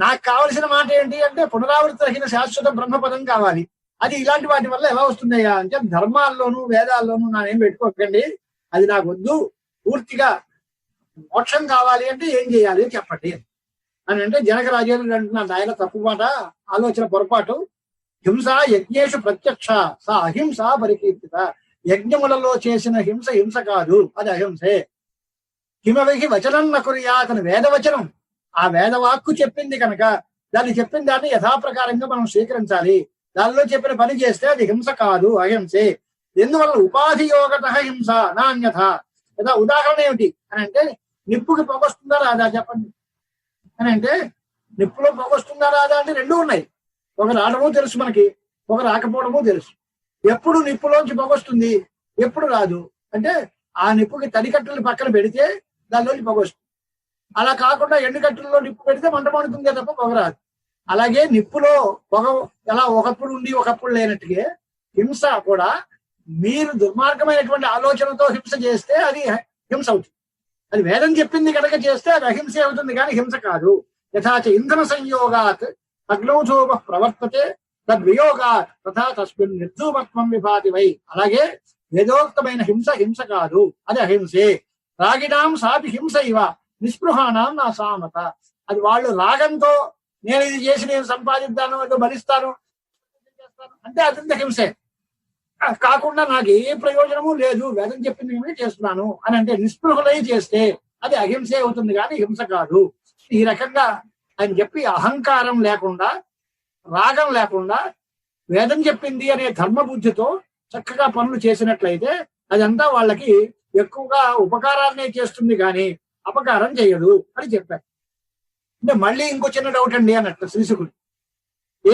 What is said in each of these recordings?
నాకు కావలసిన మాట ఏంటి అంటే పునరావృతి శాశ్వత బ్రహ్మపదం కావాలి. అది ఇలాంటి వాటి వల్ల ఎలా వస్తున్నాయా అంటే ధర్మాల్లోనూ వేదాల్లోనూ నానేం పెట్టుకోకండి. అది నాకు వద్దు. పూర్తిగా మోక్షం కావాలి అంటే ఏం చేయాలి చెప్పండి. అని అంటే జనక రాజేంద్రుడు అంటున్నాడు ఆయన తప్పు మాట ఆలోచన పొరపాటు. హింస యజ్ఞేషు ప్రత్యక్ష సా అహింస పరికీర్తిత. యజ్ఞములలో చేసిన హింస హింస కాదు అది అహింసే. హిమవిహి వచనం నకురియా అతను వేదవచనం. ఆ వేదవాక్కు చెప్పింది కనుక దాన్ని చెప్పిన దాన్ని యథాప్రకారంగా మనం స్వీకరించాలి. దానిలో చెప్పిన పని చేస్తే అది హింస కాదు అహింసే. ఎందువల్ల? ఉపాధి యోగత హింస నాణ్యత. లేదా ఉదాహరణ ఏమిటి? అని అంటే నిప్పుకి పొగొస్తుందా రాదా? చెప్పండి. అని అంటే నిప్పులో పొగొస్తుందా రాదా అంటే రెండు ఉన్నాయి. ఒక రావడము తెలుసు మనకి ఒక రాకపోవడము తెలుసు. ఎప్పుడు నిప్పులోంచి పొగొస్తుంది ఎప్పుడు రాదు. అంటే ఆ నిప్పుకి తడికట్టలు పక్కన పెడితే దానిలోంచి పొగొస్తుంది అలా కాకుండా ఎండుగట్టుల్లో నిప్పు పెడితే మంట మండుతుందే తప్ప పొగ రాదు. అలాగే నిప్పులో పొగ ఎలా ఒకప్పుడు ఉండి ఒకప్పుడు లేనట్టుగా హింస కూడా మీరు దుర్మార్గమైనటువంటి ఆలోచనతో హింస చేస్తే అది హింస అవుతుంది. అది వేదం చెప్పింది కనుక చేస్తే అది అహింస అవుతుంది కానీ హింస కాదు. యథాచ ఇంధన సంయోగాత్ అగ్నౌధూప ప్రవర్తతే తద్వియోగాత్ తథా తస్మిన్ నిర్ధూపత్వం విభాతి వై. అలాగే వేదోక్తమైన హింస హింస కాదు. అది అహింసే. రాగిడాం సాపి హింస ఇవ. నిస్పృహానాం నా సామత. అది వాళ్ళు రాగంతో నేను ఇది చేసి నేను సంపాదిద్దాను ఏదో భరిస్తాను చేస్తాను. అంటే అదంత హింసే. కాకుండా నాకు ఏ ప్రయోజనము లేదు. వేదం చెప్పింది ఏమీ చేస్తున్నాను అని అంటే నిస్పృహలై చేస్తే అది అహింసే అవుతుంది కానీ హింస కాదు. ఈ రకంగా ఆయన చెప్పి అహంకారం లేకుండా రాగం లేకుండా వేదం చెప్పింది అనే ధర్మ బుద్ధితో చక్కగా పనులు చేసినట్లయితే అదంతా వాళ్ళకి ఎక్కువగా ఉపకారాన్నే చేస్తుంది కానీ అపకారం చేయదు అని చెప్పారు. అంటే మళ్ళీ ఇంకో చిన్న డౌట్ అండి అన్నట్టు శ్రీశుకుడు.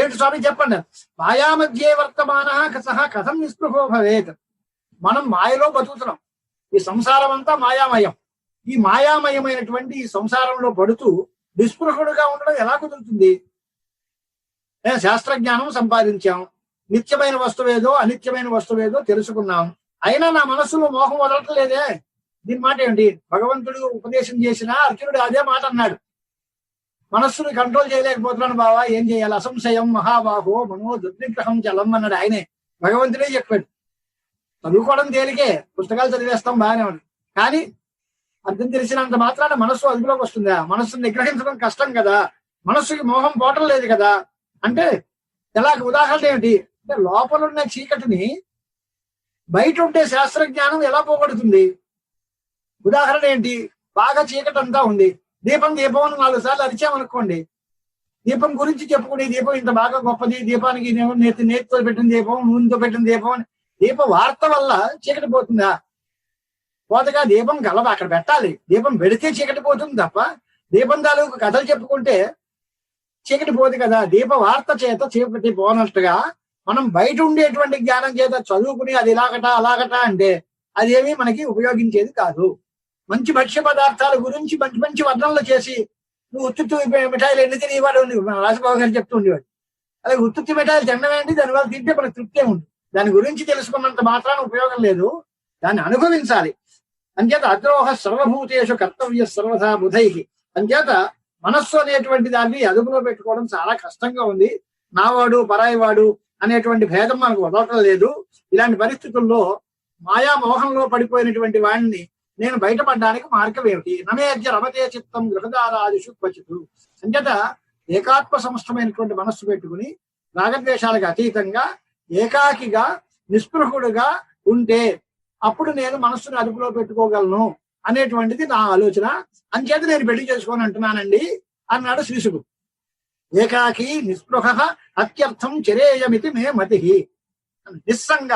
ఏమిటి స్వామి చెప్పండి? మాయా మధ్యే వర్తమాన సహా కథం నిస్పృహో భవేత్. మనం మాయలో బతుకుతున్నాం. ఈ సంసారం అంతా మాయామయం. ఈ మాయామయమైనటువంటి ఈ సంసారంలో పడుతూ నిస్పృహుడుగా ఉండడం ఎలా కుదురుతుంది? నేను శాస్త్రజ్ఞానం సంపాదించాం. నిత్యమైన వస్తువేదో అనిత్యమైన వస్తువేదో తెలుసుకున్నాం. అయినా నా మనస్సులో మోహం వదలట్లేదే. దీని మాట ఏంటి భగవంతుడు ఉపదేశం చేసినా అర్జునుడు అదే మాట అన్నాడు. మనస్సును కంట్రోల్ చేయలేకపోతున్నాను బావా ఏం చేయాలి? అసంశయం మహాబాహో మనో దుర్నిగ్రహం చలం అన్నాడు ఆయనే. భగవంతుడే చెప్పాడు. చదువుకోవడం తేలికే పుస్తకాలు చదివేస్తాం బాగానే ఉంది. కానీ అర్థం తెలిసినంత మాత్రాన మనస్సు అదుపులోకి వస్తుందా. మనస్సును నిగ్రహించడం కష్టం కదా. మనస్సుకి మోహం పోవటం లేదు కదా. అంటే ఎలా ఉదాహరణ ఏమిటి అంటే లోపల ఉన్న చీకటిని బయట ఉంటే శాస్త్రజ్ఞానం ఎలా పోగొడుతుంది? ఉదాహరణ ఏంటి? బాగా చీకటి అంతా ఉంది. దీపం దీపం అని నాలుగు సార్లు అరిచామనుకోండి. దీపం గురించి చెప్పుకునే దీపం ఇంత బాగా గొప్పది. దీపానికి ఇదేమో నేతి నేతితో పెట్టిన దీపం నూనెతో పెట్టిన దీపం అని దీప వార్త వల్ల చీకటి పోతుందా? పోతగా దీపం గలవ అక్కడ పెట్టాలి. దీపం పెడితే చీకటి పోతుంది తప్ప దీపం తాలూకు కథలు చెప్పుకుంటే చీకటి పోదు కదా. దీప వార్త చేత చీకటి పోనట్టుగా మనం బయట ఉండేటువంటి జ్ఞానం చేత చదువుకుని అది ఇలాగట అలాగట అంటే అదేమీ మనకి ఉపయోగించేది కాదు. మంచి భక్ష్య పదార్థాల గురించి మంచి మంచి వర్ణనలు చేసి నువ్వు ఉత్తుత్తు మిఠాయిలు ఎన్ని తినేవాడు రాజబాబు గారు చెప్తూ ఉండేవాడు. అలాగే ఉత్తుత్తి మిఠాయిలు తినడమేంటి దానివల్ల తింటే మనకు తృప్తే ఉంది దాని గురించి తెలుసుకున్నంత మాత్రాన ఉపయోగం లేదు. దాన్ని అనుభవించాలి. అంచేత అద్రోహ సర్వభూతేషు కర్తవ్య సర్వధా బుధై. అంచేత మనస్సు అనేటువంటి దాన్ని అదుపులో పెట్టుకోవడం చాలా కష్టంగా ఉంది. నావాడు పరాయివాడు అనేటువంటి భేదం మనకు వదలటం లేదు. ఇలాంటి పరిస్థితుల్లో మాయా మోహంలో పడిపోయినటువంటి వాడిని నేను బయటపడడానికి మార్గం ఏమిటి? నమేజ్య రమతే చిత్తం గృహదారాదిషు క్వచితు. అంచేత ఏకాత్మ సంస్థమైనటువంటి మనస్సు పెట్టుకుని రాగద్వేషాలకు అతీతంగా ఏకాకిగా నిస్పృహుడుగా ఉంటే అప్పుడు నేను మనస్సును అదుపులో పెట్టుకోగలను అనేటువంటిది నా ఆలోచన. అంచేత నేను పెళ్ళి చేసుకొని అంటున్నానండి అన్నాడు శ్రీశుడు. ఏకాకి నిస్పృహ అత్యర్థం చరేయమితి మే మతి. నిస్సంగ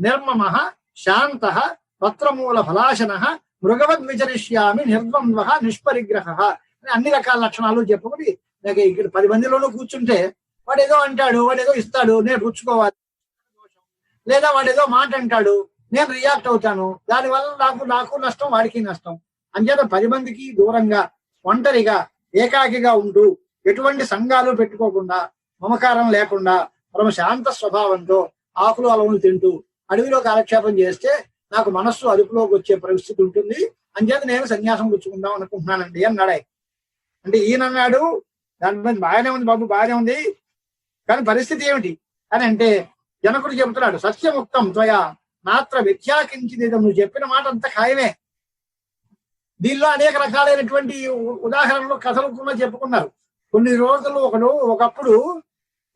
నిర్మమ శాంత పత్రమూల ఫలాశన మృగవద్ విచరిష్యామి నిర్ద్వంద్వ నిష్పరిగ్రహ అని అన్ని రకాల లక్షణాలు చెప్పుకుని నాకు ఇక్కడ పది మందిలోనూ కూర్చుంటే వాడు ఏదో అంటాడు వాడు ఏదో ఇస్తాడు నేను పుచ్చుకోవాలి లేదా వాడు ఏదో మాట అంటాడు నేను రియాక్ట్ అవుతాను దానివల్ల నాకు నాకు నష్టం వాడికి నష్టం. అంచేత పది మందికి దూరంగా ఒంటరిగా ఏకాకిగా ఉంటూ ఎటువంటి సంఘాలు పెట్టుకోకుండా మమకారం లేకుండా పరమ శాంత స్వభావంతో ఆకులు అలవులు తింటూ అడవిలో కాలక్షేపం చేస్తే నాకు మనస్సు అదుపులోకి వచ్చే పరిస్థితి ఉంటుంది. అంచేత నేను సన్యాసం పుచ్చుకుందాం అనుకుంటున్నానండి అన్నాడు ఆయన. అంటే ఈయన అన్నాడు దాని మీద బాగానే ఉంది బాబు బాగానే ఉంది. కానీ పరిస్థితి ఏమిటి? అని అంటే జనకుడు చెబుతున్నాడు సత్యముక్తం త్వయ మాత్ర వ్యత్యాకించింది నువ్వు చెప్పిన మాట అంత ఖాయమే. దీనిలో అనేక రకాలైనటువంటి ఉదాహరణలు కథలు కూడా చెప్పుకున్నారు. కొన్ని రోజులు ఒకడు ఒకప్పుడు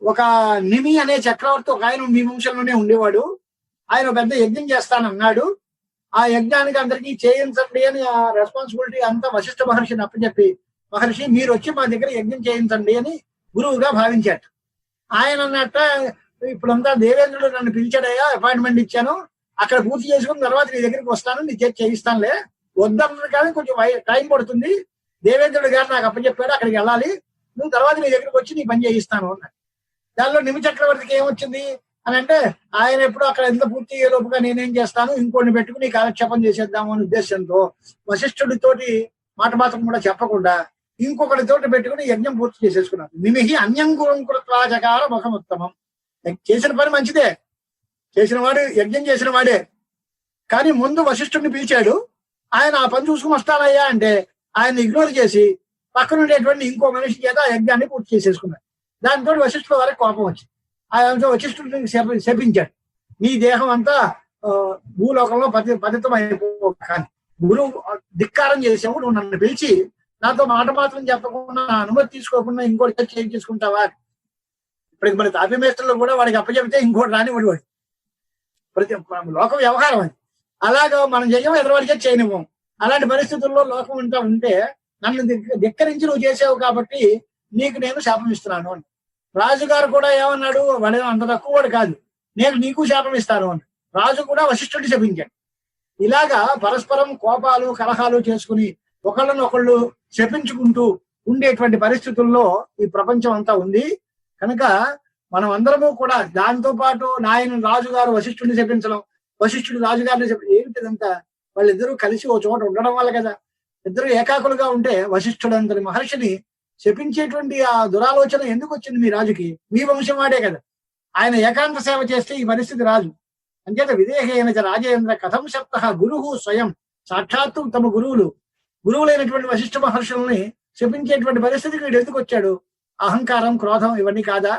ఒక నిమి అనే చక్రవర్తి ఒక ఆయన మీ వంశంలోనే ఉండేవాడు. ఆయన పెద్ద యజ్ఞం చేస్తానన్నాడు. ఆ యజ్ఞానికి అందరికీ చేయించండి అని ఆ రెస్పాన్సిబిలిటీ అంతా వశిష్ఠ మహర్షిని అప్పచెప్పి మహర్షి మీరు వచ్చి మా దగ్గర యజ్ఞం చేయించండి అని గురువుగా భావించాడు. ఆయన అన్నట్ట ఇప్పుడంతా దేవేంద్రుడు నన్ను పిలిచాడయ్యా అపాయింట్మెంట్ ఇచ్చాను. అక్కడ పూర్తి చేసుకున్న తర్వాత నీ దగ్గరికి వస్తాను నీ చేతి చేయిస్తానులే. వద్దన్నారు కానీ కొంచెం టైం పడుతుంది. దేవేంద్రుడు గారు నాకు అప్పచెప్పాడు అక్కడికి వెళ్ళాలి. నువ్వు తర్వాత నీ దగ్గరికి వచ్చి నీ పని చేయిస్తాను అన్నాడు. దానిలో నిమి చక్రవర్తికి ఏమొచ్చింది? అని అంటే ఆయన ఎప్పుడు అక్కడ ఎంత పూర్తి అయ్యే లోపుగా నేనేం చేస్తాను? ఇంకోటి పెట్టుకుని కాలక్షేపం చేసేద్దాము అనే ఉద్దేశంతో వశిష్ఠుడితోటి మాట మాత్రం కూడా చెప్పకుండా ఇంకొకటితోటి పెట్టుకుని యజ్ఞం పూర్తి చేసేసుకున్నాడు. నిమిహి అన్యం గురం కృత్వాచకార ముఖముత్తమం చేసిన పని మంచిదే. చేసిన వాడు యజ్ఞం చేసిన వాడే. కానీ ముందు వశిష్ఠుడిని పిలిచాడు. ఆయన ఆ పని చూసుకుని వస్తానయ్యా అంటే ఆయన ఇగ్నోర్ చేసి పక్కన ఉండేటువంటి ఇంకో మనిషి చేత ఆ యజ్ఞాన్ని పూర్తి చేసేసుకున్నాడు. దాంతో వశిష్ఠుల వారికి కోపం వచ్చింది. ఆయన వశిష్ఠుడిని శప- శపించాడు. నీ దేహం అంతా భూలోకంలో పతి పతితం అయిపో కానీ గురువు ధిక్కారం చేసావు నువ్వు నన్ను పిలిచి నాతో మాట మాత్రం చెప్పకుండా అనుమతి తీసుకోకుండా ఇంకోటి చేంజ్ చేసుకుంటావా ఇప్పటికి మరి తాపీ మేస్టర్లో కూడా వాడికి అప్పచెప్తే ఇంకోటి రాని వాడు. ప్రతి లోక వ్యవహారం అది. అలాగా మనం చేయము ఎదరవాడికే చేయనివ్వం. అలాంటి పరిస్థితుల్లో లోకం ఉంటా ఉంటే నన్ను ధిక్కరించి నువ్వు చేసావు కాబట్టి నీకు నేను శాపం ఇస్తున్నాను అని. రాజుగారు కూడా ఏమన్నాడు? వాడు అంత తక్కువ వాడు కాదు. నేను నీకు శాపం ఇస్తాను అని రాజు కూడా వశిష్ఠుడి శపించాడు. ఇలాగా పరస్పరం కోపాలు కలహాలు చేసుకుని ఒకళ్ళని ఒకళ్ళు శపించుకుంటూ ఉండేటువంటి పరిస్థితుల్లో ఈ ప్రపంచం అంతా ఉంది. కనుక మనం అందరము కూడా దాంతో పాటు నాయన రాజుగారు వశిష్ఠుడిని శపించడం వశిష్ఠుడు రాజుగారిని చెప్పి ఏమిటిదంతా వాళ్ళిద్దరూ కలిసి ఓ చోట ఉండడం వల్ల కదా. ఇద్దరు ఏకాకులుగా ఉంటే వశిష్ఠుడు అంతటి మహర్షిని శపించేటువంటి ఆ దురాలోచన ఎందుకు వచ్చింది మీ రాజుకి? మీ వంశం వాడే కదా. ఆయన ఏకాంత సేవ చేస్తే ఈ పరిస్థితి రాజు అంచేత విదేహేన రాజేంద్ర కథం శప్త గురువు స్వయం. సాక్షాత్తు తమ గురువులు గురువులైనటువంటి వశిష్ఠ మహర్షుల్ని శపించేటువంటి పరిస్థితికి వీడు ఎందుకు వచ్చాడు? అహంకారం క్రోధం ఇవన్నీ కాదా?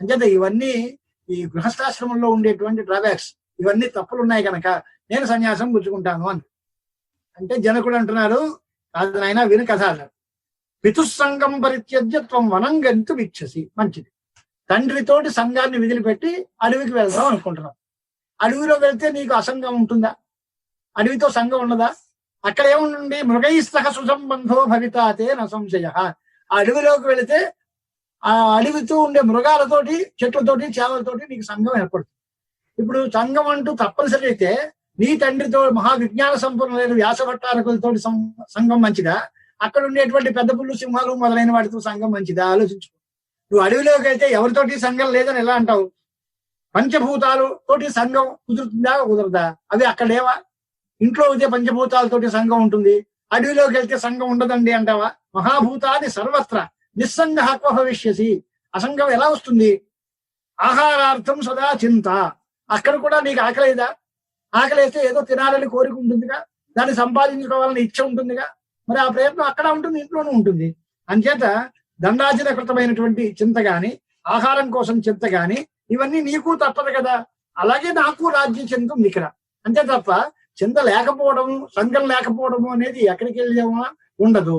అంచేత ఇవన్నీ ఈ గృహస్థాశ్రమంలో ఉండేటువంటి డ్రాబ్యాక్స్. ఇవన్నీ తప్పులు ఉన్నాయి కనుక నేను సన్యాసం పుచ్చుకుంటాను అని అంటే జనకుడు అంటున్నారు కాదు నాయన విను కథ అన్నారు పితుస్సంగం పరిత్యజ్య త్వం వనం గంతు విచ్చసి మంచిది. తండ్రితోటి సంఘాన్ని విదిలిపెట్టి అడవికి వెళ్దాం అనుకుంటున్నాం. అడవిలో వెళ్తే నీకు అసంగం ఉంటుందా? అడవితో సంఘం ఉండదా అక్కడ ఏముండి మృగైస్తహ సుసంబంధో భవితాతే నా ఆ అడవిలోకి వెళితే ఆ అడవితో ఉండే మృగాలతోటి చెట్లతోటి చేపలతోటి నీకు సంఘం ఏర్పడుతుంది. ఇప్పుడు సంఘం అంటూ తప్పనిసరి అయితే నీ తండ్రితో మహా విజ్ఞాన సంపన్నులైన వ్యాసభట్టారకులతో సంఘం మంచిదా? అక్కడ ఉండేటువంటి పెద్ద పుల్లు సింహాలు మొదలైన వాటితో సంఘం మంచిదా? ఆలోచించు. నువ్వు అడవిలోకి అయితే ఎవరితోటి సంఘం లేదని ఎలా అంటావు? పంచభూతాలు తోటి సంఘం కుదురుతుందా కుదరదా? అవి అక్కడేవా ఇంట్లో అయితే పంచభూతాలతోటి సంఘం ఉంటుంది. అడవిలోకి వెళ్తే సంఘం ఉండదండి అంటావా? మహాభూతాది సర్వత్ర నిస్సంగ హక్వ భవిష్యసి. అసంగం ఎలా వస్తుంది? ఆహారార్థం సదా చింత. అక్కడ కూడా నీకు ఆకలేదా? ఆకలి అయితే ఏదో తినాలని కోరిక ఉంటుందిగా? దాన్ని సంపాదించుకోవాలని ఇచ్చ ఉంటుందిగా? మరి ఆ ప్రయత్నం అక్కడ ఉంటుంది ఇంట్లోనూ ఉంటుంది. అంచేత దండాజిత కృతమైనటువంటి చింత గాని ఆహారం కోసం చింత గాని ఇవన్నీ నీకు తప్పదు కదా. అలాగే నాకు రాజ్యం చెందుతుంది ఇక్కడ అంతే తప్ప చింత లేకపోవడము సంఘం లేకపోవడము అనేది ఎక్కడికి వెళ్ళామా? ఉండదు.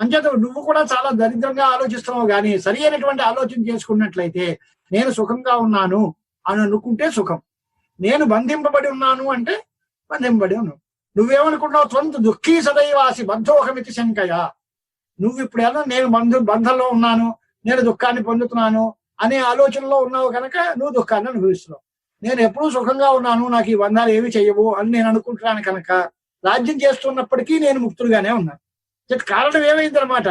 అంచేత నువ్వు కూడా చాలా దరిద్రంగా ఆలోచిస్తున్నావు కానీ సరి అయినటువంటి ఆలోచన చేసుకున్నట్లయితే నేను సుఖంగా ఉన్నాను అని అనుకుంటే సుఖం. నేను బంధింపబడి ఉన్నాను అంటే బంధింపబడి ఉన్నాను. నువ్వేమనుకుంటున్నావు? త్వంత దుఃఖీ సదైవాసి బంధోహమితి శంకయ. నువ్వు ఇప్పుడు ఎలా నేను బంధు బంధంలో ఉన్నాను నేను దుఃఖాన్ని పొందుతున్నాను అనే ఆలోచనలో ఉన్నావు కనుక నువ్వు దుఃఖాన్ని అనుభవిస్తున్నావు. నేను ఎప్పుడూ సుఖంగా ఉన్నాను నాకు ఈ బంధాలు ఏమి చేయవు అని నేను అనుకుంటున్నాను కనుక రాజ్యం చేస్తున్నప్పటికీ నేను ముక్తుడుగానే ఉన్నాను. కారణం కారణం ఏమైందనమాట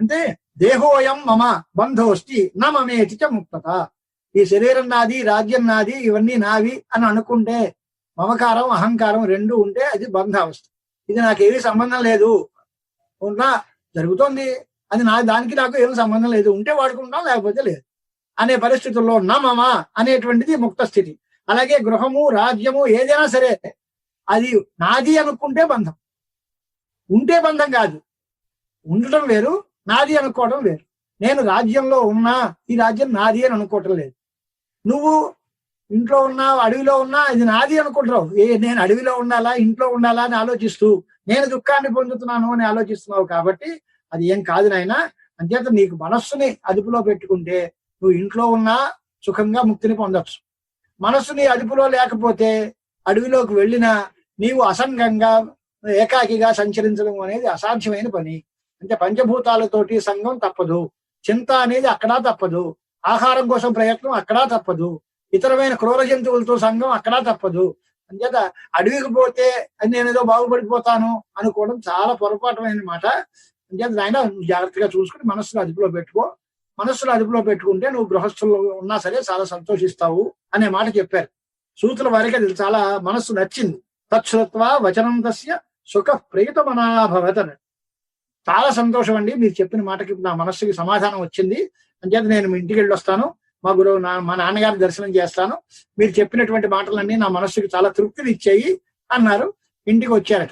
అంటే దేహోయం మమ బంధోస్తి నా మమేతి చ ముక్తత. ఈ శరీరం నాది రాజ్యం నాది ఇవన్నీ నావి అని అనుకుంటే మమకారం అహంకారం రెండు ఉంటే అది బంధావస్థ. ఇది నాకేమీ సంబంధం లేదు. ఉన్నా జరుగుతోంది. అది నా దానికి నాకు ఏం సంబంధం లేదు. ఉంటే వాడుకుంటాం లేకపోతే లేదు. అనే పరిస్థితుల్లో నమమ అనేటువంటిది ముక్త స్థితి. అలాగే గృహము రాజ్యము ఏదైనా సరే అది నాది అనుకుంటే బంధం. ఉంటే బంధం కాదు. ఉండటం వేరు నాది అనుకోవడం వేరు. నేను రాజ్యంలో ఉన్నా ఈ రాజ్యం నాది అని అనుకోవటం లేదు. నువ్వు ఇంట్లో ఉన్నా అడవిలో ఉన్నా ఇది నాది అనుకుంటున్నావు. ఏ నేను అడవిలో ఉండాలా ఇంట్లో ఉండాలా అని ఆలోచిస్తూ నేను దుఃఖాన్ని పొందుతున్నాను అని ఆలోచిస్తున్నావు కాబట్టి అది ఏం కాదు నాయన. అంచేత నీకు మనస్సుని అదుపులో పెట్టుకుంటే నువ్వు ఇంట్లో ఉన్నా సుఖంగా ముక్తిని పొందొచ్చు. మనస్సుని అదుపులో లేకపోతే అడవిలోకి వెళ్ళినా నీవు అసంగంగా ఏకాకిగా సంచరించడం అనేది అసాధ్యమైన పని. అంటే పంచభూతాలతోటి సంఘం తప్పదు. చింత అనేది అక్కడా తప్పదు. ఆహారం కోసం ప్రయత్నం అక్కడా తప్పదు. ఇతరమైన క్రూర జంతువులతో సంఘం అక్కడా తప్పదు. అంచేత అడవికి పోతే నేను ఏదో బాగుపడిపోతాను అనుకోవడం చాలా పొరపాటమైన మాట. అంచేత ఆయన నువ్వు జాగ్రత్తగా చూసుకుని మనస్సును అదుపులో పెట్టుకో. మనస్సును అదుపులో పెట్టుకుంటే నువ్వు గృహస్థుల్లో ఉన్నా సరే చాలా సంతోషిస్తావు అనే మాట చెప్పారు. సూతుల వారికి అది చాలా మనస్సు నచ్చింది. తత్శ్రుత్వ వచనం తస్య సుఖ ప్రియతమనాభవత్ చాలా సంతోషం అండి మీరు చెప్పిన మాటకి నా మనస్సుకి సమాధానం వచ్చింది. అంచేత నేను మీ ఇంటికి వెళ్ళి వస్తాను మా గురువు నా మా నాన్నగారి దర్శనం చేస్తాను. మీరు చెప్పినటువంటి మాటలన్నీ నా మనస్సుకి చాలా తృప్తిని ఇచ్చాయి అన్నారు. ఇంటికి వచ్చారట.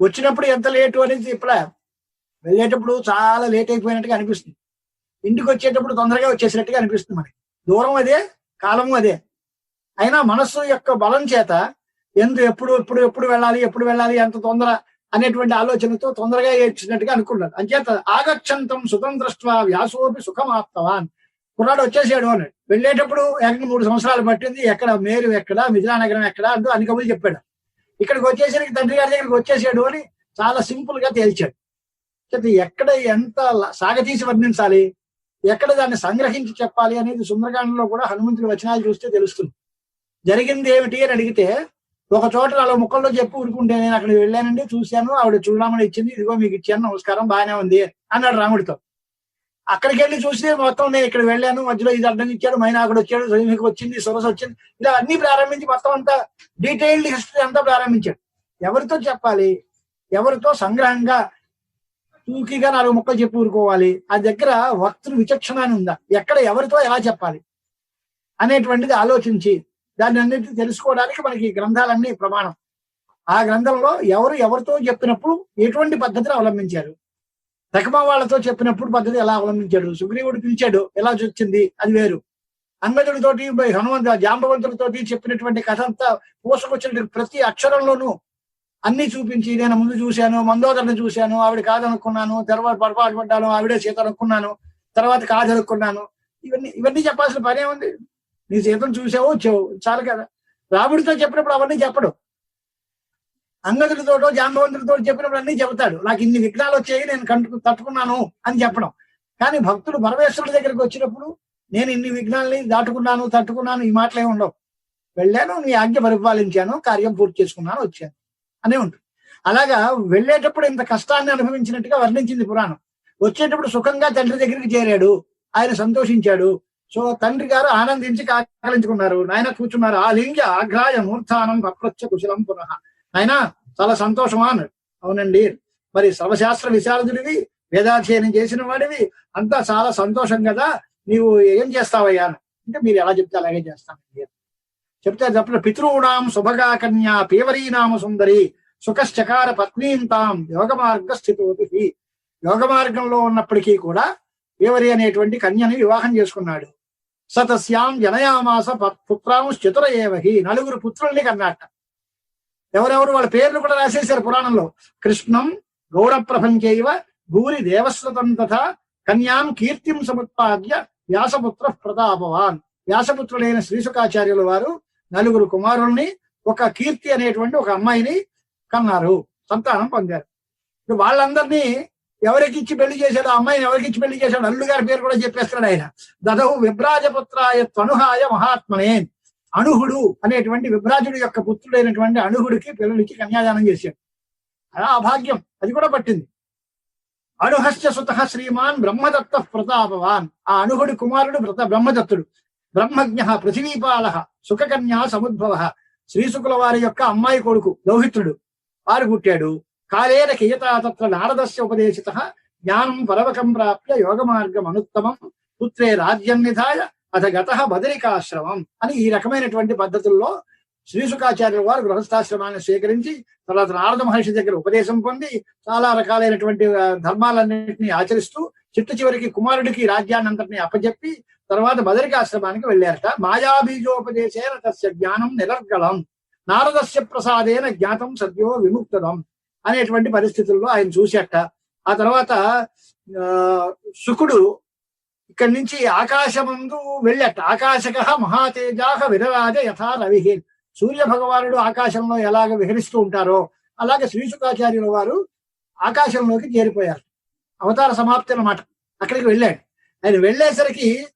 వచ్చినప్పుడు ఎంత లేటు అనేది ఇప్పుడు? వెళ్ళేటప్పుడు చాలా లేట్ అయిపోయినట్టుగా అనిపిస్తుంది. ఇంటికి వచ్చేటప్పుడు తొందరగా వచ్చేసినట్టుగా అనిపిస్తుంది మనకి. దూరం అదే కాలము అదే. అయినా మనస్సు యొక్క బలం చేత ఎందు ఎప్పుడు ఎప్పుడు ఎప్పుడు వెళ్ళాలి ఎప్పుడు వెళ్ళాలి ఎంత తొందర అనేటువంటి ఆలోచనతో తొందరగా ఏడ్చినట్టుగా అనుకున్నాడు. అంచేత ఆగచ్చంతం సుతం దృష్ట్వా వ్యాసోపి సుఖమాప్తవాన్. కుర్రాడు వచ్చేసాడు అని. వెళ్ళేటప్పుడు ఏకంగా మూడు సంవత్సరాలు పట్టింది. ఎక్కడ మేరు ఎక్కడ మిథిలానగరం ఎక్కడ అంటూ అన్ని కబుర్లు చెప్పాడు. ఇక్కడికి వచ్చేసరికి తండ్రి గారి దగ్గరికి వచ్చేసాడు అని చాలా సింపుల్గా తేల్చాడు. ఎక్కడ ఎంత సాగతీసి వర్ణించాలి? ఎక్కడ దాన్ని సంగ్రహించి చెప్పాలి అనేది సుందరకాండంలో కూడా హనుమంతుడి వచనాలు చూస్తే తెలుస్తుంది. జరిగింది ఏమిటి అని అడిగితే ఒక చోట అలా ముక్కల్లో చెప్పి ఊరుకుంటే నేను అక్కడికి వెళ్ళానండి చూశాను ఆవిడ చూడమని ఇచ్చింది ఇదిగో మీకు ఇచ్చాను నమస్కారం బాగానే ఉంది అన్నాడు రాముడితో. అక్కడికి వెళ్ళి చూసి మొత్తం నేను ఇక్కడ వెళ్ళాను మధ్యలో ఇది అడ్డం ఇచ్చాడు మైనాకుడు వచ్చాడు సైనికు వచ్చింది సొరస వచ్చింది. ఇలా అన్ని ప్రారంభించి మొత్తం అంతా డీటెయిల్డ్ హిస్టరీ అంతా ప్రారంభించాడు. ఎవరితో చెప్పాలి? ఎవరితో సంగ్రహంగా తూకిగా నాలుగు ముక్కలు చెప్పి ఊరుకోవాలి? ఆ దగ్గర వక్తులు విచక్షణ అని ఉందా? ఎక్కడ ఎవరితో ఎలా చెప్పాలి? అనేటువంటిది ఆలోచించి దాన్ని అన్నిటి తెలుసుకోవడానికి మనకి గ్రంథాలన్నీ ప్రమాణం. ఆ గ్రంథంలో ఎవరు ఎవరితో చెప్పినప్పుడు ఎటువంటి పద్ధతిని అవలంబించారు? రకమా వాళ్ళతో చెప్పినప్పుడు పద్ధతి ఎలా అవలంబించాడు? సుగ్రీవుడు పిలిచాడు ఎలా వచ్చింది అది వేరు. అంగదుడితోటి హనుమంత జాంబవంతుడితోటి చెప్పినటువంటి కథ అంతా పూసకొచ్చిన ప్రతి అక్షరంలోనూ అన్ని చూపించి నేను ముందు చూశాను మందోదరిని చూశాను ఆవిడ కాదనుకున్నాను తర్వాత పొరపాటు పడ్డాను ఆవిడే సీత అనుకున్నాను తర్వాత కాదనుకున్నాను ఇవన్నీ ఇవన్నీ చెప్పాల్సిన పనే ఉంది నీ సీతను చూసావు వచ్చావు? చాలు కదా. రాముడితో చెప్పినప్పుడు అవన్నీ చెప్పడు. అంగదుడితోటో జాంబవంతుడితో చెప్పినప్పుడు అన్ని చెబుతాడు. నాకు ఇన్ని విఘ్నాలు వచ్చాయి నేను కంటు తట్టుకున్నాను అని చెప్పడం. కానీ భక్తుడు పరమేశ్వరుడి దగ్గరికి వచ్చినప్పుడు నేను ఇన్ని విఘ్నాల్ని దాటుకున్నాను తట్టుకున్నాను ఈ మాటలే ఉండవు. వెళ్ళాను నీ ఆజ్ఞ పరిపాలించాను కార్యం పూర్తి చేసుకున్నాను వచ్చాను అనే ఉంటుంది. అలాగా వెళ్ళేటప్పుడు ఇంత కష్టాన్ని అనుభవించినట్టుగా వర్ణించింది పురాణం. వచ్చేటప్పుడు సుఖంగా తండ్రి దగ్గరికి చేరాడు. ఆయన సంతోషించాడు. సో తండ్రి గారు ఆనందించి ఆకలించుకున్నారు నాయన కూర్చున్నారు. ఆ లింగ ఆఘ్రాయ మూర్ధానం అప్రత్య కుశలం పునః. ఆయన చాలా సంతోషమా అన్నాడు. అవునండి. మరి సర్వశాస్త్ర విశారదుడివి వేదాధ్యయనం చేసిన వాడివి అంతా చాలా సంతోషం కదా. నీవు ఏం చేస్తావయ్యా అంటే మీరు ఎలా చెప్తే అలాగే చేస్తానండి. చెప్తే చెప్పిన పితృణాం శుభగా కన్యా పీవరీనామ సుందరి సుఖశ్చకార పత్నీం తాం యోగ మార్గ స్థితోతి యోగ మార్గంలో ఉన్నప్పటికీ కూడా పీవరి అనేటువంటి కన్యని వివాహం చేసుకున్నాడు. సతస్యాం జనయామాస ప- పుత్రాం చతుర ఏవహి నలుగురు పుత్రుల్ని కన్నాట. ఎవరెవరు వాళ్ళ పేర్లు కూడా రాసేశారు పురాణంలో. కృష్ణం గౌరప్రభంచైవ భూరి దేవస్వతం తథా కన్యాం కీర్తిం సముత్పాద్య వ్యాసపుత్ర ప్రతాపవాన్. వ్యాసపుత్రుడైన శ్రీసుకాచార్యుల వారు నలుగురు కుమారుల్ని ఒక కీర్తి అనేటువంటి ఒక అమ్మాయిని కన్నారు సంతానం పొందారు. ఇప్పుడు వాళ్ళందరినీ ఎవరికి ఇచ్చి పెళ్ళి చేశాడు? అమ్మాయిని ఎవరికి ఇచ్చి పెళ్ళి చేశాడు? అల్లు గారి పేరు కూడా చెప్పేస్తాడు ఆయన. దదవు విభ్రాజపుత్రాయ త్వనుహాయ మహాత్మనే అణుహుడు అనేటువంటి విభ్రాజుడి యొక్క పుత్రుడైనటువంటి అణుహుడికి పిల్లలకి కన్యాదానం చేశాడు. అలా అభాగ్యం అది కూడా పట్టింది. అణుహస్య సుత శ్రీమాన్ బ్రహ్మదత్త ప్రతాపవాన్. ఆ అణుహుడి కుమారుడు వ్రత బ్రహ్మదత్తుడు. బ్రహ్మజ్ఞ పృథివీపాల సుఖకన్యా సముద్భవ. శ్రీశుకుల వారి యొక్క అమ్మాయి కొడుకు లౌహిత్రుడు వారు పుట్టాడు. కాలేన కియతా తత్ర నారదస్య ఉపదేశిత. జ్ఞానం పరవకం ప్రాప్య యోగ మార్గం అనుత్తమం పుత్రే రాజ్యం నిధాయ అత గత బదరికాశ్రమం అని ఈ రకమైనటువంటి పద్ధతుల్లో శ్రీసుఖాచార్యుల వారు గృహస్థాశ్రమాన్ని స్వీకరించి తర్వాత నారద మహర్షి దగ్గర ఉపదేశం పొంది చాలా రకాలైనటువంటి ధర్మాలన్నింటినీ ఆచరిస్తూ చిట్ట చివరికి కుమారుడికి రాజ్యాన్ని అంతటిని అప్పచెప్పి తర్వాత బదరికాశ్రమానికి వెళ్ళారట. మాయాబీజోపదేశేన తస్య జ్ఞానం నిరర్గళం నారదస్య ప్రసాదేన జ్ఞాతం సద్యో విముక్తదం అనేటువంటి పరిస్థితుల్లో ఆయన చూశాట ఆ తర్వాత ఆ శుకుడు ఇక్కడి నుంచి ఆకాశమందు వెళ్ళట. ఆకాశక మహాతేజాహ విరరాజ యథా రవి. సూర్య భగవానుడు ఆకాశంలో ఎలాగ విహరిస్తూ ఉంటారో అలాగే శ్రీశుకాచార్యుల వారు ఆకాశంలోకి చేరిపోయారు. అవతార సమాప్తి అన్నమాట. అక్కడికి వెళ్ళాడు. ఆయన వెళ్ళేసరికి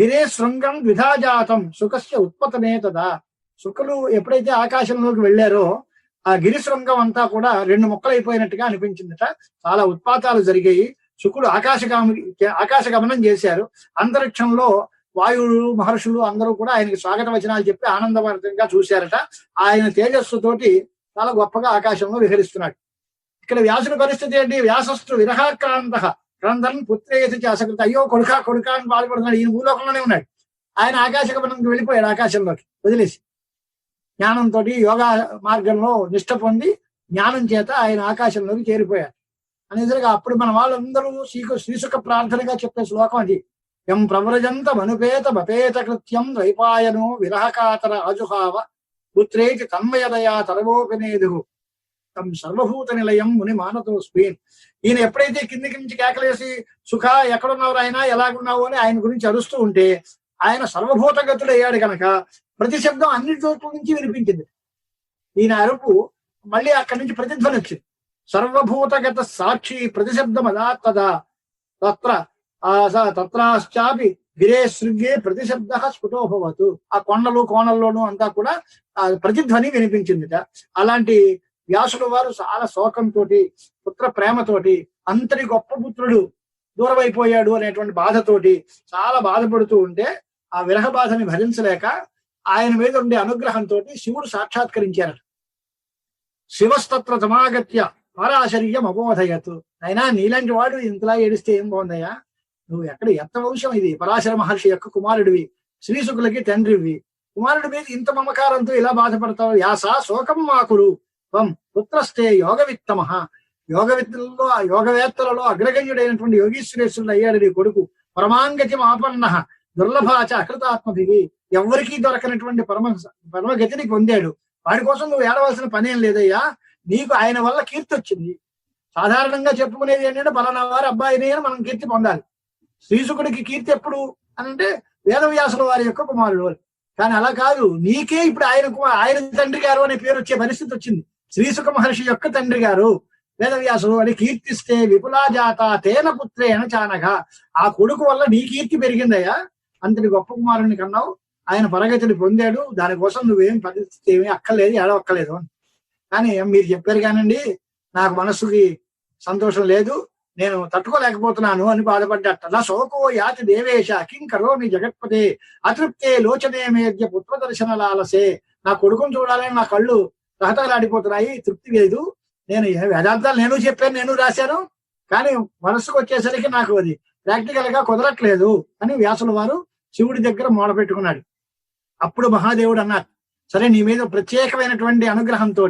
గిరే శృంగం ద్విధాజాతం సుఖస్య ఉత్పతనే తదా. శుకులు ఎప్పుడైతే ఆకాశంలోకి వెళ్ళారో ఆ గిరిశృంగం అంతా కూడా రెండు మొక్కలైపోయినట్టుగా అనిపించిందట. చాలా ఉత్పాతాలు జరిగాయి. శుకుడు ఆకాశగామి ఆకాశ గమనం చేశారు. అంతరిక్షంలో వాయువులు మహర్షులు అందరూ కూడా ఆయనకి స్వాగత వచనాలు చెప్పి ఆనందభరితంగా చూశారట. ఆయన తేజస్సుతోటి చాలా గొప్పగా ఆకాశంలో విహరిస్తున్నాడు. ఇక్కడ వ్యాసుడి పరిస్థితి ఏంటి? వ్యాసస్తు విరహాక్రాంత. క్రందన్ పుత్రేసి అసకృత అయ్యో కొడుకా కొడుకా అని బాధపడుతున్నాడు. ఈయన భూలోకంలోనే ఉన్నాడు. ఆయన ఆకాశ గమనంకి వెళ్ళిపోయాడు ఆకాశంలోకి వదిలేసి. జ్ఞానంతో యోగా మార్గంలో నిష్ట పొంది జ్ఞానం చేత ఆయన ఆకాశంలోకి చేరిపోయాడు. అనేసరిగా అప్పుడు మన వాళ్ళందరూ శ్రీకు శ్రీసుఖ ప్రార్థనగా చెప్పే శ్లోకం అది. ఎం ప్రవ్రజంత మనుపేత మపేత కృత్యం ద్వైపాయను విరహకాతర ఆజుహావ పుత్రేతి తన్మయదయా తరవోపనేదు తం సర్వభూత నిలయం ముని మానతో స్పీన్. ఈయన ఎప్పుడైతే కిందికి నుంచి కేకలేసి సుఖ ఎక్కడున్నావు ఆయన ఎలాగున్నావు? అని ఆయన గురించి అరుస్తూ ఉంటే ఆయన సర్వభూతగతుడు అయ్యాడు కనుక ప్రతి శబ్దం అన్ని చోట్ల నుంచి వినిపించింది. ఈయన అరుపు మళ్ళీ అక్కడి నుంచి ప్రతిధ్వని వచ్చింది. సర్వభూతగత సాక్షి ప్రతిశబ్దమదా తదా తత్ర తత్రాశ్చాపి గిరే శృంగే ప్రతిశబ్ద స్ఫుటోభవతు. ఆ కొండలు కోణల్లోనూ అంతా కూడా ఆ ప్రతిధ్వని వినిపించిందిట. అలాంటి వ్యాసుడు వారు చాలా శోకంతో పుత్ర ప్రేమతోటి అంతటి గొప్ప పుత్రుడు దూరమైపోయాడు అనేటువంటి బాధతోటి చాలా బాధపడుతూ ఉంటే ఆ విరహ బాధని భరించలేక ఆయన మీద ఉండే అనుగ్రహంతో శివుడు సాక్షాత్కరించారు శివస్తత్ర సమాగత్య పరాశర్య మగోధయత్ అయినా నీలాంటి వాడు ఇంతలా ఏడిస్తే ఏం బాగుందయ్యా? నువ్వు ఎక్కడ ఎంత వంశం ఇది? పరాశర మహర్షి యొక్క కుమారుడివి. శ్రీశుకులకి తండ్రివి. కుమారుడి మీద ఇంత మమకారంతో ఇలా బాధపడతావు? యాస శోకం మాకురు. పం పుత్రస్తే యోగవిత్తమ. యోగవిత్తులలో యోగవేత్తలలో అగ్రగణ్యుడైనటువంటి యోగీశ్వరేశ్వరుడు అయ్యాడు నీ కొడుకు. పరమాంగతి ఆపన్న. దుర్లభాచ అకృతాత్మభివి. ఎవరికీ దొరకనటువంటి పరమ పరమగతిని పొందాడు. వాడి కోసం నువ్వు ఏడవలసిన పనేం లేదయ్యా? నీకు ఆయన వల్ల కీర్తి వచ్చింది. సాధారణంగా చెప్పుకునేది ఏంటంటే పలానా వారి అబ్బాయిని అని మనం కీర్తి పొందాలి. శ్రీసుకుడికి కీర్తి ఎప్పుడు? అని అంటే వేదవ్యాసుల వారి యొక్క కుమారుడు కానీ అలా కాదు. నీకే ఇప్పుడు ఆయన కుమార్ ఆయన తండ్రి గారు అనే పేరు వచ్చే పరిస్థితి వచ్చింది. శ్రీసుఖ మహర్షి యొక్క తండ్రి గారు వేదవ్యాసుడు అని కీర్తిస్తే విపులాజాత తేన అని చానగా ఆ కొడుకు వల్ల నీ కీర్తి పెరిగిందయ్యా. అంతటి గొప్ప కుమారుని కన్నావు. ఆయన పరగతిని పొందాడు. దానికోసం నువ్వేం పరిస్థితి ఏమీ అక్కర్లేదు ఏడవక్కర్లేదు అని. కానీ మీరు చెప్పారు కానండి నాకు మనస్సుకి సంతోషం లేదు నేను తట్టుకోలేకపోతున్నాను అని బాధపడ్డట నా శోకో యాతి దేవేశ కిం కరోమి జగత్పతే అతృప్తే లోచనే మేధ్య పుత్ర దర్శన లాలసే నా కొడుకుని చూడాలని నా కళ్ళు రహతలాడిపోతున్నాయి తృప్తి లేదు. నేను వేదాంతాలు నేను చెప్పాను నేను రాశాను కానీ మనస్సుకు వచ్చేసరికి నాకు అది ప్రాక్టికల్గా కుదరట్లేదు అని వ్యాసుల వారు శివుడి దగ్గర మూడబెట్టుకున్నాడు అప్పుడు మహాదేవుడు అన్నారు సరే నీ మీద ప్రత్యేకమైనటువంటి అనుగ్రహంతో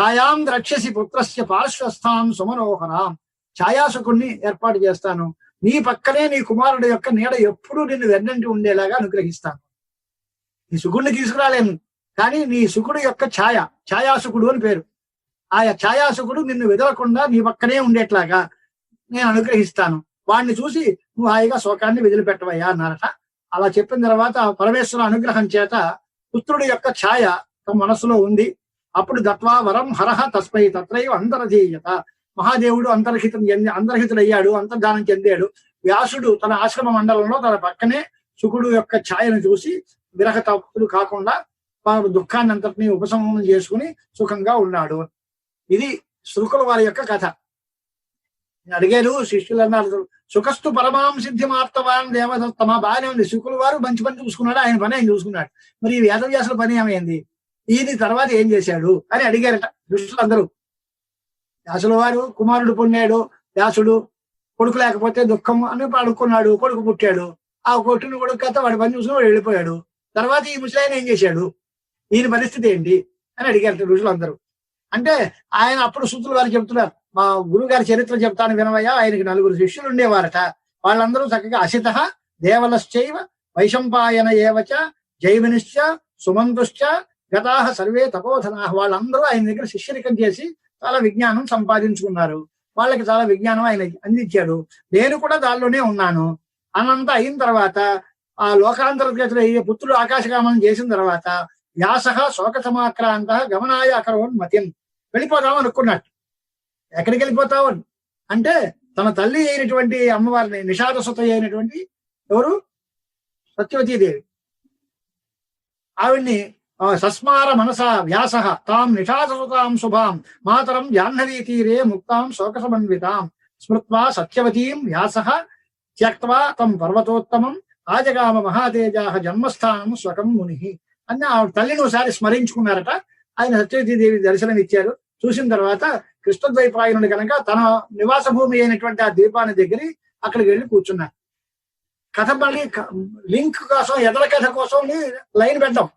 ఛాయాం ద్రక్షసి పుత్రస్య పార్శ్వస్థాం సుమనోహరాం. ఛాయాసుకుణ్ణి ఏర్పాటు చేస్తాను. నీ పక్కనే నీ కుమారుడు యొక్క నీడ ఎప్పుడూ నిన్ను వెన్నంటి ఉండేలాగా అనుగ్రహిస్తాను. నీ సుకుడిని తీసుకురాలేను కానీ నీ సుకుడు యొక్క ఛాయ ఛాయాసుకుడు అని పేరు. ఆ ఛాయాసుకుడు నిన్ను వెదలకుండా నీ పక్కనే ఉండేట్లాగా నేను అనుగ్రహిస్తాను. వాడిని చూసి నువ్వు హాయిగా శోకాన్ని వదిలిపెట్టవయ్యా అన్నారట. అలా చెప్పిన తర్వాత పరమేశ్వర అనుగ్రహం చేత పుత్రుడి యొక్క ఛాయ మనసులో ఉంది. అప్పుడు దత్వా వరం హరహ తస్మై తత్రైవ అంతరధీయత. మహాదేవుడు అంతర్హితం చెంది అంతర్హితుడయ్యాడు అంతర్ధానం చెందాడు. వ్యాసుడు తన ఆశ్రమ మండలంలో తన పక్కనే శుకుడు యొక్క ఛాయను చూసి విరహ తప్పులు కాకుండా వారు దుఃఖాన్ని అంతటినీ ఉపశమనం చేసుకుని సుఖంగా ఉన్నాడు. ఇది శుకుల వారి యొక్క కథ. అడిగారు శిష్యులు అన్నారు సుఖస్తు పరమాం సిద్ధి మార్తవాన్ దేవదత్తమ బాగానే ఉంది. శుకుల వారు మంచి పని చూసుకున్నాడు ఆయన పని ఆయన చూసుకున్నాడు. మరి ఈ వేదవ్యాసుల పని ఏమైంది? ఈయన తర్వాత ఏం చేశాడు అని అడిగారట ఋషులందరూ. వ్యాసుల వారు కుమారుడు పొందాడు వ్యాసుడు కొడుకు లేకపోతే దుఃఖం అని పడుకున్నాడు కొడుకు పుట్టాడు. ఆ కొట్టును కొడుకు కథ వాడి పని చూసుకుని వాడు వెళ్ళిపోయాడు. తర్వాత ఈ ముసలాయన ఏం చేశాడు? ఈయన పరిస్థితి ఏంటి? అని అడిగారట ఋషులందరూ. అంటే ఆయన అప్పుడు సూత్రులు వారు చెప్తున్నారు. మా గురువు గారి చరిత్ర చెప్తాను వినవయ్యా. ఆయనకి నలుగురు శిష్యులు ఉండేవారట. వాళ్ళందరూ చక్కగా అసిత దేవలశ్చైవ వైశంపాయన ఏవచ జైవినిశ్చ సుమంతుశ్చ గతాహ సర్వే తపోధనా. వాళ్ళందరూ ఆయన దగ్గర శిష్యరికం చేసి చాలా విజ్ఞానం సంపాదించుకున్నారు. వాళ్ళకి చాలా విజ్ఞానం ఆయన అందించాడు. నేను కూడా దానిలోనే ఉన్నాను. అనంత అయిన తర్వాత ఆ లోకాంతర్గతుడు అయ్యే పుత్రుడు ఆకాశగామనం చేసిన తర్వాత వ్యాస శోకసమాక్రాంత గమనాయ అకరోన్ మతిం. వెళ్ళిపోదాం అనుకున్నట్టు. ఎక్కడికి వెళ్ళిపోతావు అని. అంటే తన తల్లి అయినటువంటి అమ్మవారిని నిషాద సుత అయినటువంటి ఎవరు? సత్యవతీదేవి. ఆవిడ్ని సస్మార మనస వ్యాస తాం నిషాదసుతాం శుభాం మాతరం జాహ్నవీ తీరే ముక్తాం శోక సమన్వితాం స్మృత్వా సత్యవతీం వ్యాస త్యక్వా తం పర్వతోత్తమం ఆజగామ మహాతేజాహ జన్మస్థానం స్వకం ముని. అని ఆ తల్లిని ఒకసారి స్మరించుకున్నారట. ఆయన సత్యవతీదేవి దర్శనం ఇచ్చారు చూసిన తర్వాత కృష్ణద్వైపాయనుడు కనుక తన నివాస భూమి అయినటువంటి ఆ దీపాన్ని దగ్గర అక్కడికి వెళ్ళి కూర్చున్నారు కథ మళ్ళీ లింక్ కోసం ఎదల కథ కోసం లైన్ పెట్టాం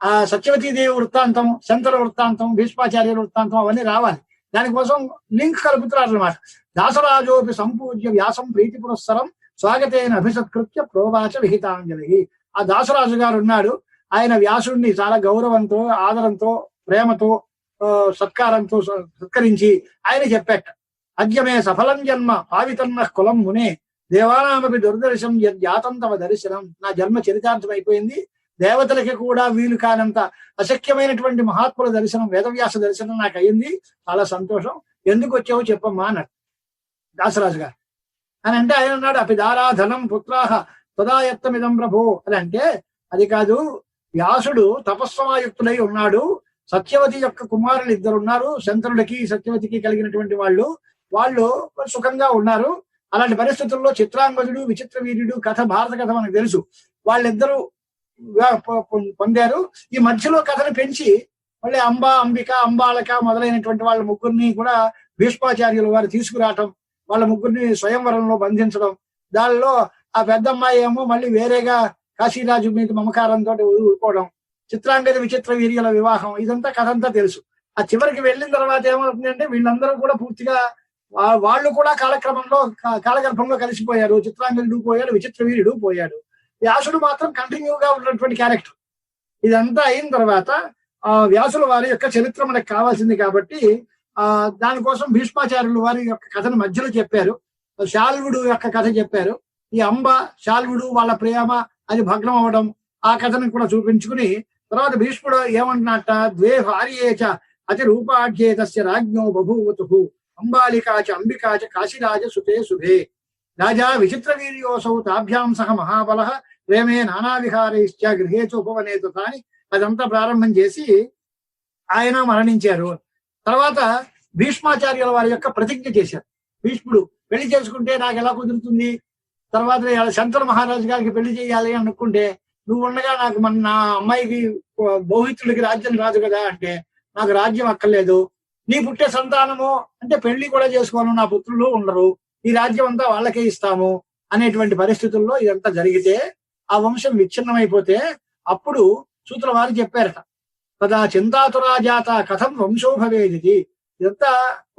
ఆ సత్యవతీదేవి వృత్తాంతం శంకర వృత్తాంతం భీష్మాచార్యుల వృత్తాంతం అవన్నీ రావాలి. దానికోసం లింక్ కలుపుతున్నారు అనమాట దాసరాజోపి సంపూజ్య వ్యాసం ప్రీతి పురస్సరం స్వాగతేన అభిసత్కృత్య ప్రోవాచ విహితాంజలి. ఆ దాసరాజు గారు ఉన్నాడు. ఆయన వ్యాసుడిని చాలా గౌరవంతో ఆదరంతో ప్రేమతో సత్కారంతో స- సత్కరించి ఆయన చెప్పాట. అద్యమే సఫలం జన్మ పావితన్న కులం మునే. దేవానామపి దుర్దర్శం యద్యాతం తమ దర్శనం. నా జన్మ చరితార్థం అయిపోయింది దేవతలకి కూడా వీలు కానంత అశక్యమైనటువంటి మహాత్ముల దర్శనం వేదవ్యాస దర్శనం నాకు అయ్యింది చాలా సంతోషం. ఎందుకు వచ్చావు చెప్పమ్మా అన్నాడు. దాసరాజు గారు. అని అంటే ఆయన అన్నాడు అపిదారాధనం పుత్రాహ తదాయత్తమిదం ప్రభు అని అంటే అది కాదు వ్యాసుడు తపస్సమాయుక్తుడై ఉన్నాడు. సత్యవతి యొక్క కుమారులు ఇద్దరు ఉన్నారు. శంకరుడికి సత్యవతికి కలిగినటువంటి వాళ్ళు. వాళ్ళు సుఖంగా ఉన్నారు. అలాంటి పరిస్థితుల్లో చిత్రాంగదుడు విచిత్ర వీర్యుడు కథ భారత కథ మనకు తెలుసు. వాళ్ళిద్దరూ పొందారు. ఈ మధ్యలో కథను పెంచి మళ్ళీ అంబ అంబిక అంబాలక మొదలైనటువంటి వాళ్ళ ముగ్గురిని కూడా భీష్మాచార్యులు వారు తీసుకురావటం వాళ్ళ ముగ్గురిని స్వయంవరంలో బంధించడం దానిలో ఆ పెద్ద అమ్మాయి ఏమో మళ్ళీ వేరేగా కాశీరాజు మీద మమకారంతో ఊరుకోవడం చిత్రాంగద విచిత్ర వీర్యుల వివాహం ఇదంతా కథ అంతా తెలుసు. ఆ చివరికి వెళ్ళిన తర్వాత ఏమవుతుందంటే వీళ్ళందరూ కూడా పూర్తిగా వాళ్ళు కూడా కాలక్రమంలో కాలగర్భంలో కలిసిపోయారు. చిత్రాంగదుడు పోయాడు విచిత్ర వీరుడు పోయాడు. వ్యాసుడు మాత్రం కంటిన్యూగా ఉన్నటువంటి క్యారెక్టర్. ఇదంతా అయిన తర్వాత ఆ వ్యాసుల వారి యొక్క చరిత్ర మనకు కావాల్సింది కాబట్టి ఆ దానికోసం భీష్మాచార్యులు వారి యొక్క కథను మధ్యలో చెప్పారు. శాల్వుడు యొక్క కథ చెప్పారు. ఈ అంబ శాల్వుడు వాళ్ళ ప్రేమ అది భగ్నం అవడం ఆ కథను కూడా చూపించుకుని తర్వాత భీష్ముడు ఏమంటున్నట్ట ద్వే భార్యేచ అతి రూపాఢ్యేతస్య రాజ్ఞో బభూవతు. అంబాలికా చ అంబికా చ కాశీరాజ సుతే శుభే రాజా విచిత్ర వీర్యోసౌ తాభ్యాం సహ మహాబల. ప్రేమే నానా విహారైశ్చ గృహే చ ఉపవనేత అదంతా ప్రారంభం చేసి ఆయన మరణించారు. తర్వాత భీష్మాచార్యుల వారి యొక్క ప్రతిజ్ఞ చేశారు. భీష్ముడు పెళ్ళి చేసుకుంటే నాకు ఎలా కుదురుతుంది? తర్వాత ఇలా శంకర మహారాజు గారికి పెళ్ళి చేయాలి అనుకుంటే నువ్వు ఉండగా నాకు మన నా అమ్మాయికి భౌహితుడికి రాజ్యం రాదు కదా అంటే నాకు రాజ్యం అక్కర్లేదు. నీ పుట్టే సంతానము అంటే పెళ్ళి కూడా చేసుకోను నా పుత్రులు ఉండరు. ఈ రాజ్యం అంతా వాళ్ళకే ఇస్తాము అనేటువంటి పరిస్థితుల్లో ఇదంతా జరిగితే ఆ వంశం విచ్ఛిన్నమైపోతే అప్పుడు సూత్ర వారు చెప్పారట. కదా చింతాతురాజాత కథం వంశోభవేది ఇదంతా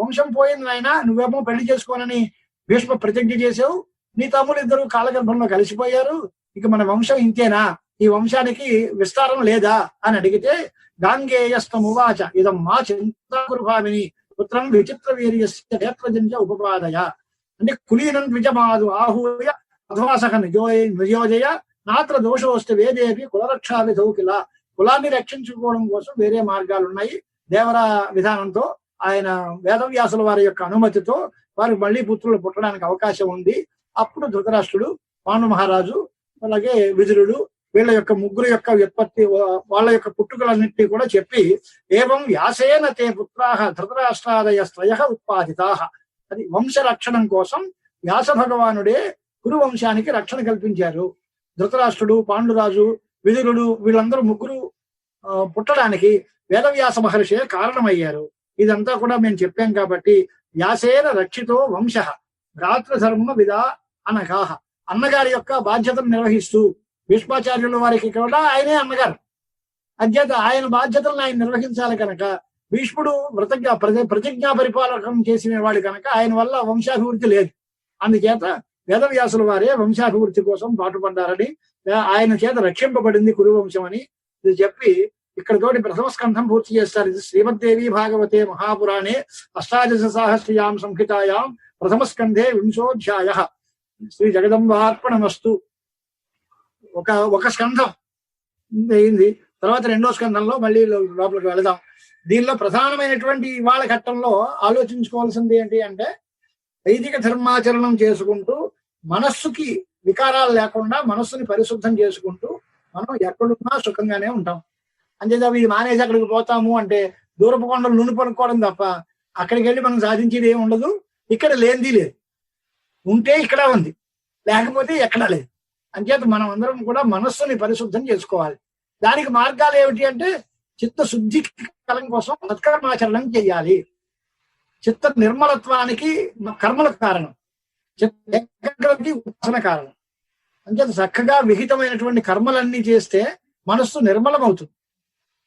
వంశం పోయింది నాయన నువ్వేమో పెళ్ళి చేసుకోనని భీష్మ ప్రతిజ్ఞ చేసావు నీ తమ్ముడు ఇద్దరు కాలగర్భంలో కలిసిపోయారు. ఇక మన వంశం ఇంతేనా? ఈ వంశానికి విస్తారం లేదా? అని అడిగితే గాంగేయస్తమువాచ ఇదం మా చింతాకురుభామిని పుత్రం విచిత్ర వీర్యస్య నేత్రజంజ ఉపపాదయ. అంటే కులీనం ద్విజమాదు ఆహూయ అధ్వాసక నిజోయ నియోజయ నాత్ర దోషోస్తి వేదేవి కులరక్షా విధౌ కిల. కులాన్ని రక్షించుకోవడం కోసం వేరే మార్గాలు ఉన్నాయి దేవర విధానంతో ఆయన వేదవ్యాసుల వారి యొక్క అనుమతితో వారు మళ్ళీ పుత్రులు పుట్టడానికి అవకాశం ఉంది. అప్పుడు ధృతరాష్ట్రుడు పాండు మహారాజు అలాగే విదురుడు వీళ్ళ యొక్క ముగ్గురు యొక్క వ్యుత్పత్తి వాళ్ళ యొక్క పుట్టుకలన్నింటినీ కూడా చెప్పి ఏవం వ్యాసేన తే పుత్రాహ ధృతరాష్ట్రాదయ స్త్రయ ఉత్పాదితా. అది వంశ రక్షణం కోసం వ్యాస భగవానుడే కురు వంశానికి రక్షణ కల్పించారు. ధృతరాష్ట్రుడు పాండురాజు విదురుడు వీళ్ళందరూ ముగ్గురు పుట్టడానికి వేదవ్యాస మహర్షే కారణమయ్యారు. ఇదంతా కూడా మేము చెప్పాం కాబట్టి వ్యాసేన రక్షితో వంశ భ్రాతృధర్మ విదా అనగాహ అన్నగారి యొక్క బాధ్యతను నిర్వహిస్తూ భీష్మాచార్యుల వారికి కూడా ఆయనే అన్నగారు. అధ్యత ఆయన బాధ్యతలను ఆయన నిర్వహించాలి కనుక భీష్ముడు ప్రతిజ్ఞ ప్రతిజ్ఞా పరిపాలకం చేసిన వాడు కనుక ఆయన వల్ల వంశాభివృద్ధి లేదు. అందుచేత వేదవ్యాసుల వారే వంశాభివృద్ధి కోసం పాటుపడ్డారని ఆయన చేత రక్షింపబడింది కురువంశం అని ఇది చెప్పి ఇక్కడ తోటి ప్రథమ స్కంధం పూర్తి చేస్తారు. ఇది శ్రీమద్దేవి భాగవతే మహాపురాణే అష్టాదశ సాహస్రయాం సంహితాయాం ప్రథమ స్కంధే వింశోధ్యాయ. శ్రీ జగదంబార్పణమస్తు ఒక ఒక స్కంధం అయింది. తర్వాత రెండో స్కంధంలో మళ్ళీ లోపలికి వెళదాం. దీనిలో ప్రధానమైనటువంటి ఇవాళ ఘట్టంలో ఆలోచించుకోవాల్సింది ఏంటి అంటే వైదిక ధర్మాచరణం చేసుకుంటూ మనస్సుకి వికారాలు లేకుండా మనస్సుని పరిశుద్ధం చేసుకుంటూ మనం ఎక్కడున్నా సుఖంగానే ఉంటాం. అంతేదా ఇది మానేసి అక్కడికి పోతాము అంటే దూరపు కొండలు నూనె పడుకోవడం తప్ప అక్కడికి వెళ్ళి మనం సాధించేది ఏమి ఉండదు ఇక్కడ లేనిది లేదు. ఉంటే ఇక్కడ ఉంది. లేకపోతే ఎక్కడా లేదు. అంచేత మనం అందరం కూడా మనస్సుని పరిశుద్ధం చేసుకోవాలి. దానికి మార్గాలు ఏమిటి అంటే చిత్త శుద్ధి కలం కోసం సత్కర్మాచరణం చేయాలి. చిత్త నిర్మలత్వానికి కర్మల కారణం. చిత్త ఏకాగ్రతకి ఉపాసన కారణం. అంచేత చక్కగా విహితమైనటువంటి కర్మలన్నీ చేస్తే మనస్సు నిర్మలమవుతుంది.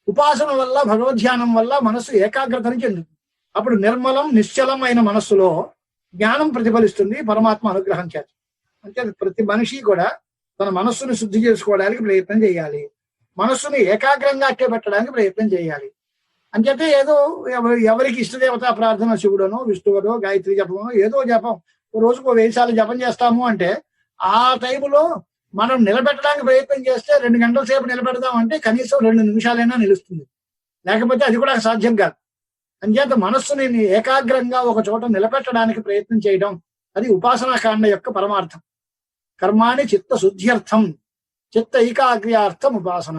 ఉపాసన వల్ల భగవద్ధ్యానం వల్ల మనస్సు ఏకాగ్రతని చెందుతుంది. అప్పుడు నిర్మలం నిశ్చలమైన మనస్సులో జ్ఞానం ప్రతిఫలిస్తుంది పరమాత్మ అనుగ్రహం చేత. అంటే ప్రతి మనిషి కూడా తన మనస్సును శుద్ధి చేసుకోవడానికి ప్రయత్నం చేయాలి. మనస్సుని ఏకాగ్రంగా అట్టే పెట్టడానికి ప్రయత్నం చేయాలి. అంచేతే ఏదో ఎవరికి ఇష్టదేవతా ప్రార్థన శివుడనో విష్ణువునో గాయత్రి జపమో ఏదో జపం. రోజుకు వేసాలు జపం చేస్తాము అంటే ఆ టైంలో మనం నిలబెట్టడానికి ప్రయత్నం చేస్తే రెండు గంటల సేపు నిలబెడదాం అంటే కనీసం రెండు నిమిషాలైనా నిలుస్తుంది. లేకపోతే అది కూడా సాధ్యం కాదు. అంచేత మనస్సుని ఏకాగ్రంగా ఒక చోట నిలబెట్టడానికి ప్రయత్నం చేయడం అది ఉపాసనా కాండ యొక్క పరమార్థం. కర్మాణి చిత్త శుద్ధ్యర్థం చిత్త ఏకాగ్ర్యార్థం ఉపాసన.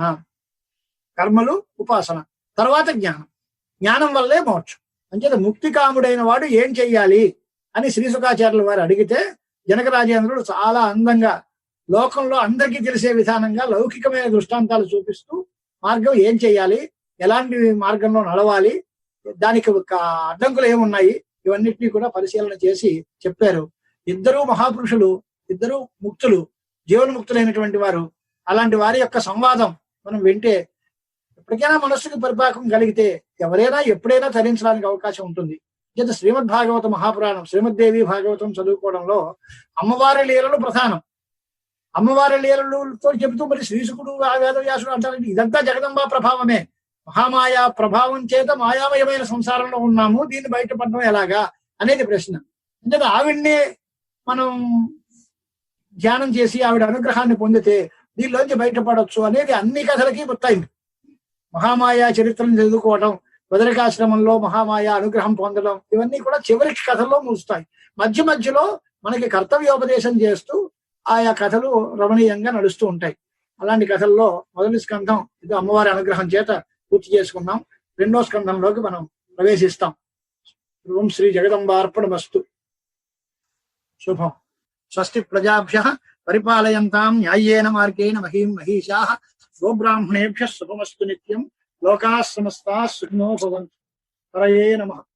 కర్మలు ఉపాసన. తర్వాత జ్ఞానం. జ్ఞానం వల్లే మోక్షం. అంచేత ముక్తి కాముడైన వాడు ఏం చెయ్యాలి అని శ్రీసుఖాచార్యుల వారు అడిగితే జనక రాజేంద్రుడు చాలా అందంగా లోకంలో అందరికీ తెలిసే విధానంగా లౌకికమైన దృష్టాంతాలు చూపిస్తూ మార్గం ఏం చేయాలి ఎలాంటి మార్గంలో నడవాలి? దానికి ఒక అడ్డంకులు ఏమున్నాయి ఇవన్నిటినీ కూడా పరిశీలన చేసి చెప్పారు. ఇద్దరు మహాపురుషులు ఇద్దరు ముక్తులు జీవన్ముక్తులైనటువంటి వారు. అలాంటి వారి యొక్క సంవాదం మనం వింటే ఎప్పటికైనా మనస్సుకు పరిపాకం కలిగితే ఎవరైనా ఎప్పుడైనా తరించడానికి అవకాశం ఉంటుంది. చేత శ్రీమద్ భాగవత మహాపురాణం. శ్రీమద్దేవి భాగవతం చదువుకోవడంలో అమ్మవారి లీలలు ప్రధానం. అమ్మవారి లీలలతో చెబుతూ మరి శ్రీశుకుడు ఆ వేదవ్యాసుడు అంటారు. ఇదంతా జగదంబా ప్రభావమే. మహామాయా ప్రభావం చేత మాయామయమైన సంసారంలో ఉన్నాము దీన్ని బయటపడడం ఎలాగా అనేది ప్రశ్న. అంటే ఆవిడ్నే మనం ధ్యానం చేసి ఆవిడ అనుగ్రహాన్ని పొందితే దీనిలోంచి బయటపడొచ్చు అనేది అన్ని కథలకి గుర్తయింది. మహామాయ చరిత్రను చదువుకోవడం బదరికాశ్రమంలో మహామాయ అనుగ్రహం పొందడం ఇవన్నీ కూడా చివరికి కథల్లో ముగుస్తాయి. మధ్య మధ్యలో మనకి కర్తవ్యోపదేశం చేస్తూ ఆయా కథలు రమణీయంగా నడుస్తూ ఉంటాయి. అలాంటి కథల్లో మొదటి స్కంధం ఇది అమ్మవారి అనుగ్రహం చేత పూర్తి చేసుకున్నాం రెండో స్కంధంలోకి మనం ప్రవేశిస్తాం. ఓం శ్రీ జగదంబార్పణమస్తు. శుభం. స్వస్తి ప్రజాభ్య పరిపాలయంతాం న్యాయేన మార్గేణ మహీం మహిషా గోబ్రాహ్మణేభ్య శుభమస్తు నిత్యం. లోకా సమస్తా సుఖినో భవంతు. హరయే నమః.